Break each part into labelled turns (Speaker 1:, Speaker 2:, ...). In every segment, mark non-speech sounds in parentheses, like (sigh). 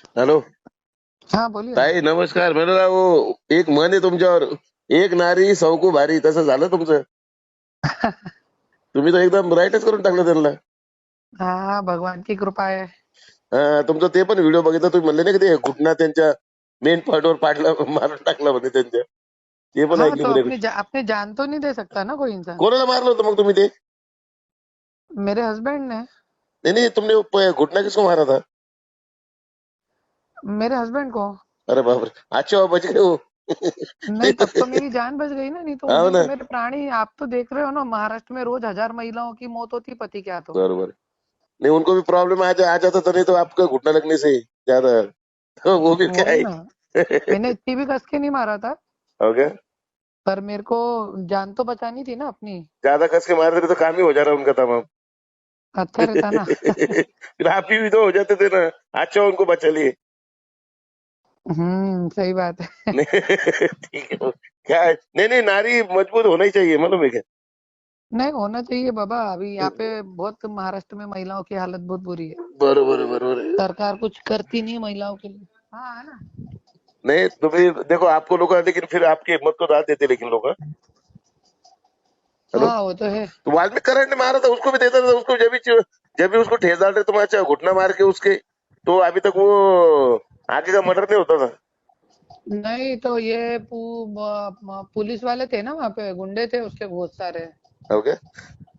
Speaker 1: Hello.
Speaker 2: हा बोलिए।
Speaker 1: ताई नमस्कार म्हणलं ना, वो एक मन आहे तुमच्यावर. एक नारी सौकू भारी तसं झालं तुमचं? (laughs) तुम्ही तर एकदम राईटच करून टाकलं त्यांना.
Speaker 2: हा भगवान की कृपा है
Speaker 1: हा, तुमचं ते पण व्हिडिओ बघितला तुम्ही म्हणले नाही का ते घुटना त्यांच्या मेन पॉइंटवर पाडला मारून टाकला म्हणे त्यांच्या. ते पण
Speaker 2: हाँ
Speaker 1: ऐकले
Speaker 2: तो
Speaker 1: म्हणे.
Speaker 2: अपनी जा, अपनी जान तो नहीं दे सकता ना कोई इंसान
Speaker 1: कोणाला मारलं होतं मग तुम्ही ते?
Speaker 2: मेरे हस्बैंड ने.
Speaker 1: नहीं नहीं तुमने वो प- घुटना किसको मारा था?
Speaker 2: मेरे हस्बैंड को?
Speaker 1: अरे बाप रे अच्छा बच गए हो
Speaker 2: नहीं तब तो मेरी जान बच गई ना नहीं तो
Speaker 1: हाँ ना।
Speaker 2: तो मेरे प्राणी आप तो देख रहे हो ना महाराष्ट्र में रोज हज़ार महिलाओं की मौत होती पति के हाथों
Speaker 1: बरोबर। नहीं उनको भी प्रॉब्लम आ, जा, आ जाता था नहीं तो आपका घुटना लगने से ज़्यादा। तो वो भी क्या है?
Speaker 2: मैंने इतनी भी कस के नहीं मारा था।
Speaker 1: हो गया
Speaker 2: पर मेरे को जान तो बचानी थी ना अपनी।
Speaker 1: ज़्यादा कस के मार देते तो काम ही हो जा रहा उनका तमाम।
Speaker 2: अच्छा रहता ना। (laughs)
Speaker 1: फिर आप ही भी तो हो जाते थे ना। अच्छा उनको बचा लिए।
Speaker 2: हम्म सही बात है। (laughs)
Speaker 1: ठीक है क्या है? नहीं नहीं नारी मज़बूत होना ही चाहिए मालूम है क्या?
Speaker 2: नहीं होना चाहिए बाबा अभी यहाँ पे (laughs) बहुत महाराष्ट्र में महिलाओं की हालत बहुत बुरी है।
Speaker 1: बरोबर बरोबर.
Speaker 2: सरकार कुछ करती नहीं महिलाओं के लिए। हाँ है ना?
Speaker 1: नहीं तुम्ही देखो आपको लोग लेकिन फिर आपकी हिम्मत को दाद देते लेकिन लोग हेलो?
Speaker 2: हाँ वो तो है।
Speaker 1: तो वाल्मीकि करंट ने मारा था उसको भी देता था उसको जब भी जब भी उसको ठेस डाल रहे तुम अच्छा घुटना मार के उसके तो अभी तक वो आगे का मर्डर नहीं होता था।
Speaker 2: नहीं तो ये पुलिस वाले थे ना वहाँ पे गुंडे थे उसके बहुत सारे।
Speaker 1: ओके।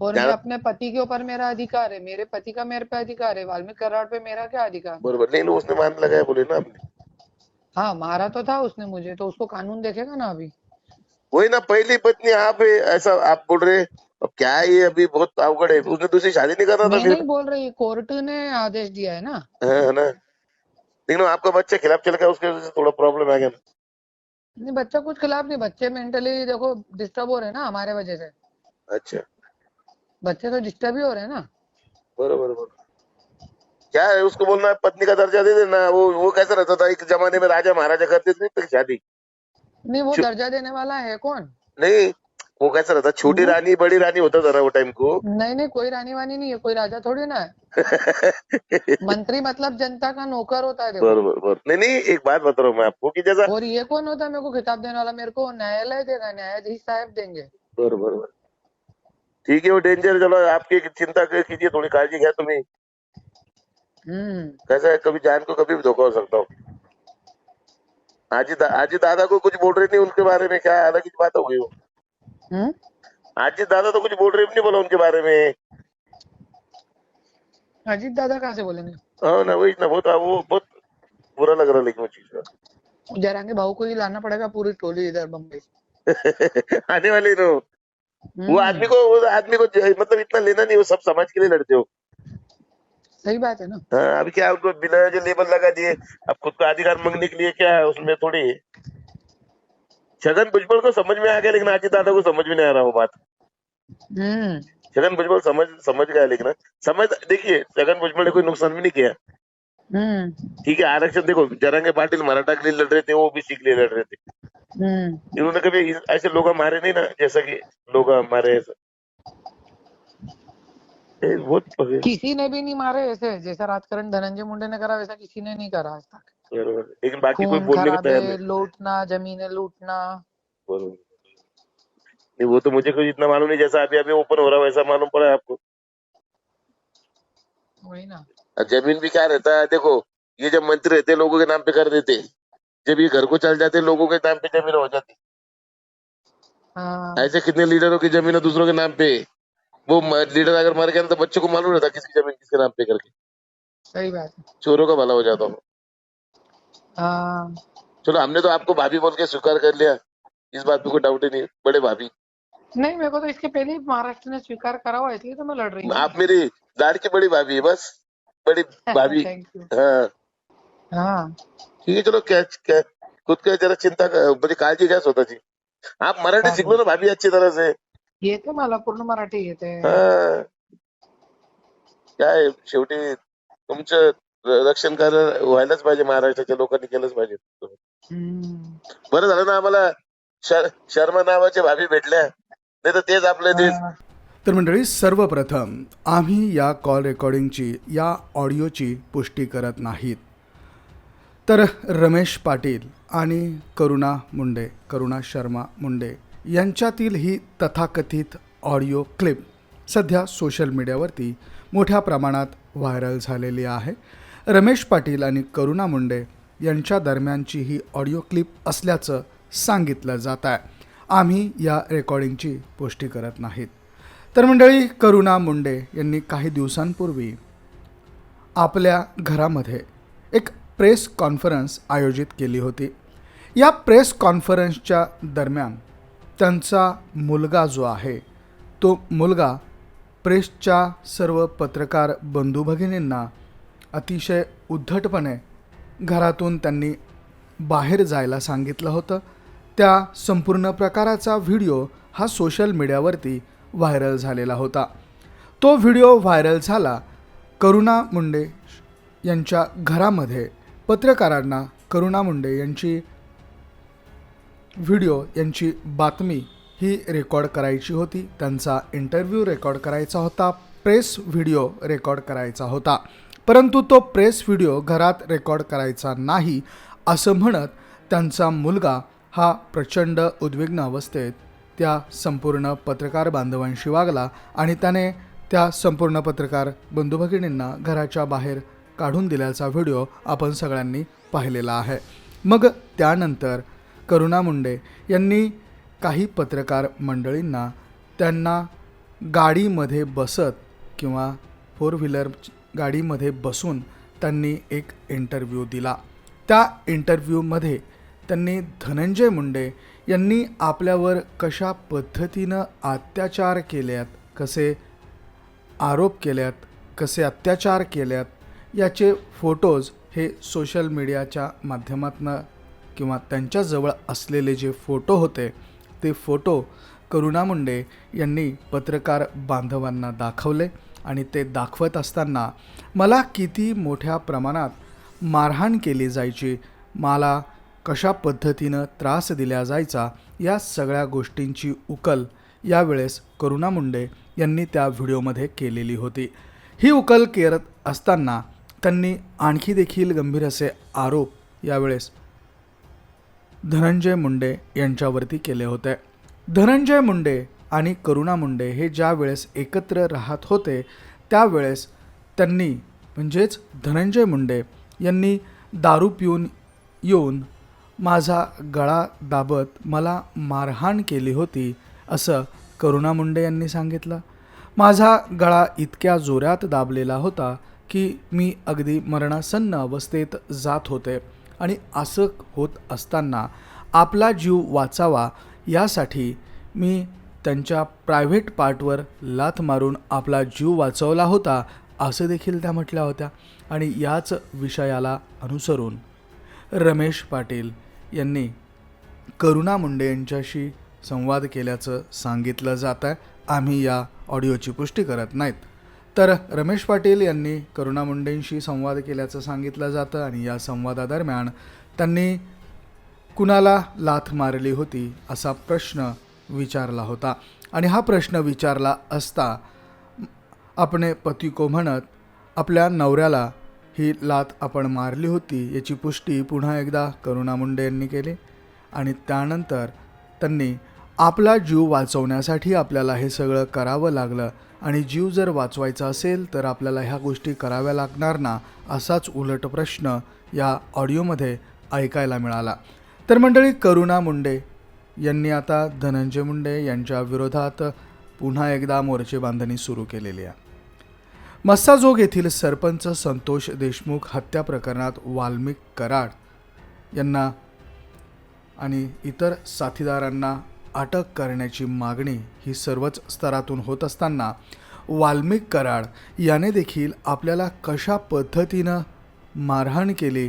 Speaker 2: और मैं अपने पति के ऊपर मेरा अधिकार है मेरे पति का मेरे पे अधिकार है वाल्मीकि करार पे मेरा क्या अधिकार?
Speaker 1: बरोबर नहीं उसने मान लगाया बोले ना आपने।
Speaker 2: हाँ मारा तो था उसने मुझे तो उसको कानून देखेगा ना अभी?
Speaker 1: वही ना पहली पत्नी आप है, ऐसा आप बोल रहे अब क्या है ये अभी बहुत अवघड है उसने दूसरी शादी नहीं करना था
Speaker 2: नहीं बोल रही कोर्ट ने आदेश दिया है ना।
Speaker 1: है है ना। लेकिन आपका बच्चा खिलाफ चल गया उसके वजह से थोड़ा प्रॉब्लम आ गया
Speaker 2: नहीं बच्चा कुछ खिलाफ नहीं बच्चे मेंटली देखो डिस्टर्ब हो रहे हैं ना हमारे वजह से।
Speaker 1: अच्छा।
Speaker 2: बच्चे तो डिस्टर्ब ही हो रहे हैं ना।
Speaker 1: बरोबर बरोबर। क्या है उसको बोलना पत्नी का दर्जा दे देना वो वो कैसा रहता था एक जमाने में राजा महाराजा करते थे शादी।
Speaker 2: नहीं वो दर्जा देने वाला है कौन?
Speaker 1: नहीं वो कैसा रहता छोटी। रानी बड़ी रानी होता था ना वो टाइम को।
Speaker 2: नहीं नहीं कोई रानी वानी नहीं है कोई राजा थोड़ी ना है। मंत्री मतलब जनता का नौकर होता है देखो।
Speaker 1: बरोबर बरोबर। नहीं नहीं एक बात बता रहा हूँ मैं आपको कि जैसा
Speaker 2: और ये कौन होता है मेरे को खिताब देने वाला? मेरे को न्यायालय देगा न्यायाधीश साहब देंगे।
Speaker 1: बरोबर ठीक है वो डेंजर चलो आपकी चिंता कीजिए थोड़ी काळजी घ्या तुम्ही।
Speaker 2: हम्म।
Speaker 1: कैसा है कभी जान को कभी भी धोखा हो सकता हो। आजी दा, आजी दादा को कुछ बोल रही नहीं उनके बारे में क्या अलग ही बात हो गई वो।
Speaker 2: हम्म।
Speaker 1: आजी दादा तो कुछ बोल रही नहीं बोला उनके बारे में।
Speaker 2: अजीत दादा कहाँ से बोलेंगे
Speaker 1: हाँ? ना वही ना बहुत वो बहुत बुरा लग रहा है लेकिन वो चीज़ का।
Speaker 2: जरांगे भाऊ को ही लाना पड़ेगा पूरी टोली इधर बम्बई (laughs)
Speaker 1: आने वाले नो वो
Speaker 2: हम्म।
Speaker 1: आदमी को वो आदमी को मतलब इतना लेना नहीं वो सब समाज के लिए लड़ते हो।
Speaker 2: सही बात है ना?
Speaker 1: हाँ, अभी क्या उनको बिना जो लेबल लगा दिए अब खुद का अधिकार मांगने के लिए क्या है उसमें थोड़ी छगन भुजबल को समझ में आ गया लेकिन आजी दादा को समझ में नहीं आ रहा वो बात।
Speaker 2: हम्म।
Speaker 1: छगन भुजबल समझ समझ गया लेकिन समझ देखिए छगन भुजबल ने कोई नुकसान भी नहीं किया।
Speaker 2: हम्म।
Speaker 1: ठीक है आरक्षण देखो जरांगे पाटिल मराठा के लिए लड़ रहे थे वो ओबीसी के लिए लड़ रहे थे।
Speaker 2: हम्म।
Speaker 1: इन्होंने कभी ऐसे लोग मारे नहीं ना जैसा कि लोग मारे ऐसा। ये
Speaker 2: किसी ने भी नहीं मारे ऐसे जैसा राजकरण धनंजय मुंडे ने करा वैसा किसी ने नहीं करा आज तक।
Speaker 1: लेकिन बाकी कोई बोलने को तैयार नहीं।
Speaker 2: लूटना जमीनें लूटना।
Speaker 1: नहीं वो तो मुझे कुछ इतना मालूम नहीं जैसा अभी अभी ओपन हो रहा है वैसा मालूम पड़ा है आपको।
Speaker 2: वही ना।
Speaker 1: ज़मीन भी क्या रहता है देखो ये जब मंत्री रहते लोगों के नाम पे कर देते जब ये घर को चल जाते लोगों के नाम पे ज़मीन हो जाती
Speaker 2: हाँ।
Speaker 1: ऐसे कितने लीडरों की ज़मीन है दूसरों के नाम पे? वो लीडर अगर मर गया तो बच्चों को मालूम रहता किसकी ज़मीन किसके नाम पे करके।
Speaker 2: सही बात है।
Speaker 1: चोरों का भला हो जाता हूँ
Speaker 2: हाँ।
Speaker 1: चलो हमने तो आपको भाभी बोल के स्वीकार कर लिया। इस बात पे कोई डाउट ही नहीं बड़े भाभी।
Speaker 2: नहीं मेरे को तो इसके पहले ही महाराष्ट्र ने स्वीकार करा हुआ है, इसलिए तो मैं लड़ रही हूँ.
Speaker 1: आप मेरी लाड़ की बड़ी भाभी है बस। बड़ी (laughs) भाभी। हाँ।
Speaker 2: हाँ।
Speaker 1: ठीक आहे चलो क्या क्या खुद का जरा चिंता म्हणजे काळजी घ्या स्वतःची आप मराठी
Speaker 2: हाँ।
Speaker 1: शिकलो ना भाभी अच्छी तरह से।
Speaker 2: येते मला पूर्ण मराठी येते.
Speaker 1: हा. काय शेवटी तुमचं रक्षण करायला व्हायलाच पाहिजे महाराष्ट्राच्या लोकांनी केलंच पाहिजे.
Speaker 2: हम्म.
Speaker 1: बरं झालं ना आम्हाला शर- शर्मा नावाच्या भाभी भेटल्या. नाही तर तेच आपलं ते
Speaker 3: तर मंडळी सर्वप्रथम आम्ही या कॉल रेकॉर्डिंगची या ऑडिओची पुष्टी करत नाहीत. तर रमेश पाटील आणि करुणा मुंडे करुणा शर्मा मुंडे यांच्यातील ही तथाकथित ऑडिओ क्लिप सध्या सोशल मीडियावरती मोठ्या प्रमाणात व्हायरल झालेली आहे. रमेश पाटील आणि करुणा मुंडे यांच्या दरम्यानची ही ऑडिओ क्लिप असल्याचं सांगितलं जात आहे. आम्ही या रेकॉर्डिंगची पुष्टी करत नाहीत. तर मंडळी करुणा मुंडे यांनी काही दिवसांपूर्वी आपल्या घरामध्ये एक प्रेस कॉन्फरन्स आयोजित केली होती. या प्रेस कॉन्फरन्सच्या दरम्यान त्यांचा मुलगा जो आहे तो मुलगा प्रेसच्या सर्व पत्रकार बंधू भगिनींना अतिशय उद्धटपणे घरातून त्यांनी बाहेर जायला सांगितलं होतं. त्या संपूर्ण प्रकाराचा व्हिडिओ हा सोशल मीडियावरती व्हायरल झालेला होता. तो व्हिडिओ व्हायरल झाला करुणा मुंडे यांच्या घरामध्ये. पत्रकारांना करुणा मुंडे यांची व्हिडिओ यांची बातमी ही रेकॉर्ड करायची होती. त्यांचा इंटरव्ह्यू रेकॉर्ड करायचा होता. प्रेस व्हिडिओ रेकॉर्ड करायचा होता. परंतु तो प्रेस व्हिडिओ घरात रेकॉर्ड करायचा नाही असं म्हणत त्यांचा मुलगा हा प्रचंड उद्विग्न अवस्थेत त्या संपूर्ण पत्रकार बांधवांशी वागला आणि त्याने त्या संपूर्ण पत्रकार बंधुभगिनींना घराच्या बाहेर काढून दिल्याचा व्हिडिओ आपण सगळ्यांनी पाहिलेला आहे. मग त्यानंतर करुणा मुंडे यांनी काही पत्रकार मंडळींना त्यांना गाडीमध्ये बसत किंवा फोर व्हीलर गाडीमध्ये बसून त्यांनी एक इंटरव्ह्यू दिला. त्या इंटरव्ह्यूमध्ये त्यांनी धनंजय मुंडे यांनी आपल्यावर कशा पद्धतीनं अत्याचार केल्यात कसे आरोप केल्यात कसे अत्याचार केल्यात याचे फोटोज हे सोशल मीडियाच्या माध्यमातून किंवा त्यांच्याजवळ असलेले जे फोटो होते ते फोटो करुणा मुंडे यांनी पत्रकार बांधवांना दाखवले आणि ते दाखवत असताना मला किती मोठ्या प्रमाणात मारहाण केली जायची मला कशा पद्धतीनं त्रास दिला जायचा या सगळ्या गोष्टींची उकल यावेळेस करुणा मुंडे यांनी त्या व्हिडिओमध्ये केलेली होती. ही उकल करत असताना त्यांनी आणखी देखील गंभीर असे आरोप यावेळेस धनंजय मुंडे यांच्यावरती केले होते. धनंजय मुंडे आणि करुणा मुंडे हे ज्या वेळेस एकत्र राहत होते त्यावेळेस त्यांनी म्हणजेच धनंजय मुंडे यांनी दारू पिऊन येऊन माझा गळा दाबत मला मारहाण केली होती असं करुणा मुंडे यांनी सांगितलं. माझा गळा इतक्या जोरात दाबलेला होता की मी अगदी मरणासन्न अवस्थेत जात होते आणि असं होत असताना आपला जीव वाचावा यासाठी मी त्यांच्या प्रायव्हेट पार्टवर लाथ मारून आपला जीव वाचवला होता असं देखील त्या म्हटल्या होत्या आणि याच विषयाला अनुसरून रमेश पाटील यांनी करुणा मुंडे यांच्याशी संवाद केल्याचं सांगितलं जात आहे आम्ही या ऑडिओची पुष्टी करत नाहीत. तर रमेश पाटील यांनी करुणा मुंडेंशी संवाद केल्याचं सांगितलं जातं आणि या संवादादरम्यान त्यांनी कुणाला लाथ मारली होती असा प्रश्न विचारला होता. आणि हा प्रश्न विचारला असता आपणे पती को म्हणत आपल्या नवऱ्याला ही लात आपण मारली होती याची पुष्टी पुन्हा एकदा करुणा मुंडे यांनी केली. आणि त्यानंतर त्यांनी आपला जीव वाचवण्यासाठी आपल्याला हे सगळं करावं लागलं. आणि जीव जर वाचवायचा असेल तर आपल्याला ह्या गोष्टी कराव्या लागणार ना असाच उलट प्रश्न या ऑडिओमध्ये ऐकायला मिळाला. तर मंडळी करुणा मुंडे यांनी आता धनंजय मुंडे यांच्या विरोधात पुन्हा एकदा मोर्चे बांधणी सुरू केलेली आहे. मस्साजोग येथील सरपंच संतोष देशमुख हत्या प्रकरणात वाल्मिक कराड यांना आणि इतर साथीदारांना अटक करण्याची मागणी ही सर्वच स्तरातून होत असताना वाल्मिक कराड याने देखील आपल्याला कशा पद्धतीनं मारहाण केली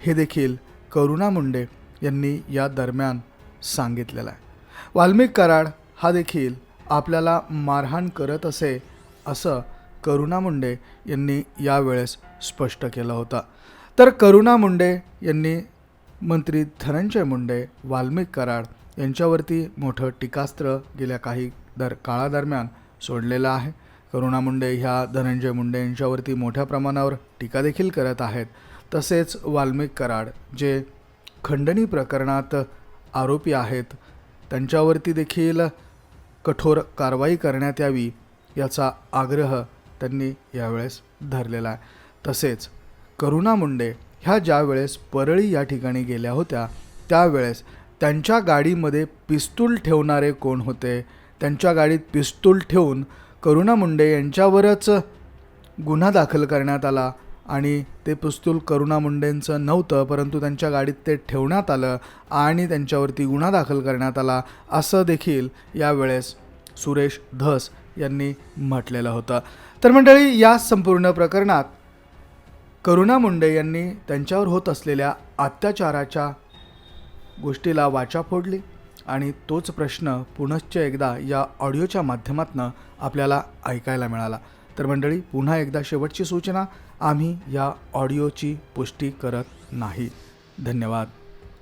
Speaker 3: हे देखील करुणा मुंडे यांनी या दरम्यान सांगितलेलं आहे. वाल्मिक कराड हा देखील आपल्याला मारहाण करत असे असं करुणा मुंडे यांनी यावेळेस स्पष्ट केला होता. तर करुणा मुंडे यांनी मंत्री धनंजय मुंडे वाल्मिक कराड यांच्यावरती मोठं टीकास्त्र गेल्या काही दर काळादरम्यान सोडलेलं आहे. करुणा मुंडे ह्या धनंजय मुंडे यांच्यावरती मोठ्या प्रमाणावर टीका देखील करत आहेत. तसेच वाल्मिक कराड जे खंडणी प्रकरणात आरोपी आहेत त्यांच्यावरती देखील कठोर कारवाई करण्यात यावी याचा आग्रह त्यांनी यावेळेस धरलेला आहे. तसेच करुणा मुंडे ह्या ज्यावेळेस परळी या ठिकाणी गेल्या होत्या त्यावेळेस त्यांच्या गाडीमध्ये पिस्तूल ठेवणारे कोण होते? त्यांच्या गाडीत पिस्तूल ठेवून करुणा मुंडे यांच्यावरच गुन्हा दाखल करण्यात आला आणि ते पिस्तूल करुणा मुंडेंचं नव्हतं परंतु त्यांच्या गाडीत ते ठेवण्यात आलं आणि त्यांच्यावरती गुन्हा दाखल करण्यात आला असं देखील यावेळेस सुरेश धस यांनी म्हटलेलं होतं. तर मंडळी या संपूर्ण प्रकरणात करुणा मुंडे यांनी त्यांच्यावर होत असलेल्या अत्याचाराच्या गोष्टीला वाचा फोडली आणि तोच प्रश्न पुनश्च एकदा या ऑडिओच्या माध्यमातून आपल्याला ऐकायला मिळाला. तर मंडळी पुन्हा एकदा शेवटची सूचना आम्ही या ऑडिओची पुष्टी करत नाही. धन्यवाद.